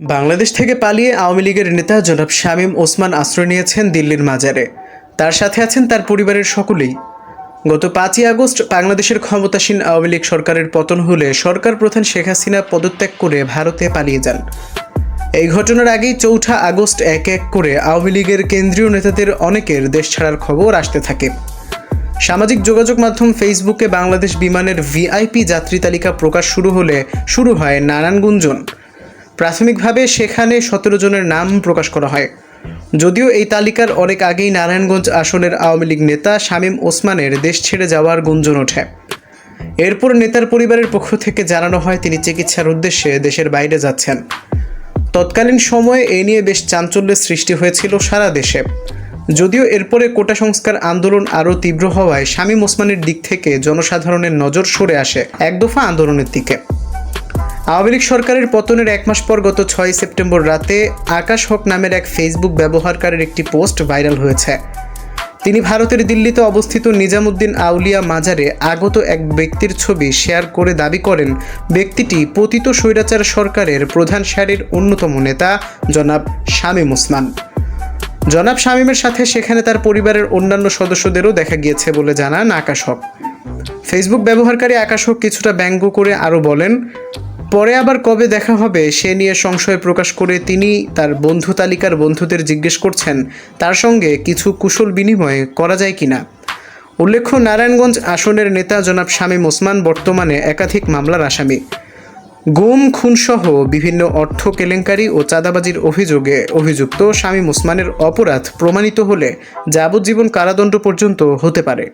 বাংলাদেশ থেকে পালিয়ে আওয়ামী লীগের নেতা জনাব শামীম ওসমান আশ্রয় নিয়েছেন দিল্লির মাজারে। তার সাথে আছেন তার পরিবারের সকলেই। গত পাঁচই আগস্ট বাংলাদেশের ক্ষমতাসীন আওয়ামী লীগ সরকারের পতন হলে সরকার প্রধান শেখ হাসিনা পদত্যাগ করে ভারতে পালিয়ে যান। এই ঘটনার আগেই চৌঠা আগস্ট এক এক করে আওয়ামী লীগের কেন্দ্রীয় নেতাদের অনেকের দেশ ছাড়ার খবর আসতে থাকে। সামাজিক যোগাযোগ মাধ্যম ফেসবুকে বাংলাদেশ বিমানের ভিআইপি যাত্রী তালিকা প্রকাশ শুরু হলে শুরু হয় নানান গুঞ্জন। প্রাথমিকভাবে সেখানে সতেরো জনের নাম প্রকাশ করা হয়। যদিও এই তালিকার অনেক আগেই নারায়ণগঞ্জ আসনের আওয়ামী লীগ নেতা শামীম ওসমানের দেশ ছেড়ে যাওয়ার গুঞ্জন ওঠে। এরপর নেতার পরিবারের পক্ষ থেকে জানানো হয়, তিনি চিকিৎসার উদ্দেশ্যে দেশের বাইরে যাচ্ছেন। তৎকালীন সময়ে এ নিয়ে বেশ চাঞ্চল্যের সৃষ্টি হয়েছিল সারা দেশে। যদিও এরপরে কোটা সংস্কার আন্দোলন আরও তীব্র হওয়ায় শামীম ওসমানের দিক থেকে জনসাধারণের নজর সরে আসে এক দফা আন্দোলনের দিকে। আওয়ামী লীগ সরকারের পতনের এক মাস পর গত ছয় সেপ্টেম্বর রাতে আকাশ হক নামের এক ফেসবুক ব্যবহারকারীর একটি পোস্ট ভাইরাল হয়েছে। তিনি ভারতের দিল্লিতে অবস্থিত নিজামুদ্দিন আউলিয়া মাজারে আগত এক ব্যক্তির ছবি শেয়ার করে দাবি করেন, ব্যক্তিটি পতিত স্বৈরাচার সরকারের প্রধান সারির অন্যতম নেতা, জনাব শামীম ওসমান। জনাব শামীমের সাথে সেখানে তার পরিবারের অন্যান্য সদস্যদেরও দেখা গিয়েছে বলে জানান আকাশ হক। ফেসবুক ব্যবহারকারী আকাশ হক কিছুটা ব্যঙ্গ করে আরও বলেন পরে আবার কবে দেখা হবে, সে নিয়ে সংশয় প্রকাশ করে তিনি তার বন্ধু তালিকার বন্ধুদের জিজ্ঞেস করছেন, তার সঙ্গে কিছু কুশল বিনিময় করা যায় কিনা? উল্লেখ্য, নারায়ণগঞ্জ আসনের নেতা জনাব শামীম ওসমান বর্তমানে একাধিক মামলার আসামি। গুম, খুনসহ বিভিন্ন অর্থ কেলেঙ্কারি ও চাঁদাবাজির অভিযোগে অভিযুক্ত শামীম ওসমানের অপরাধ প্রমাণিত হলে যাবজ্জীবন কারাদণ্ড পর্যন্ত হতে পারে।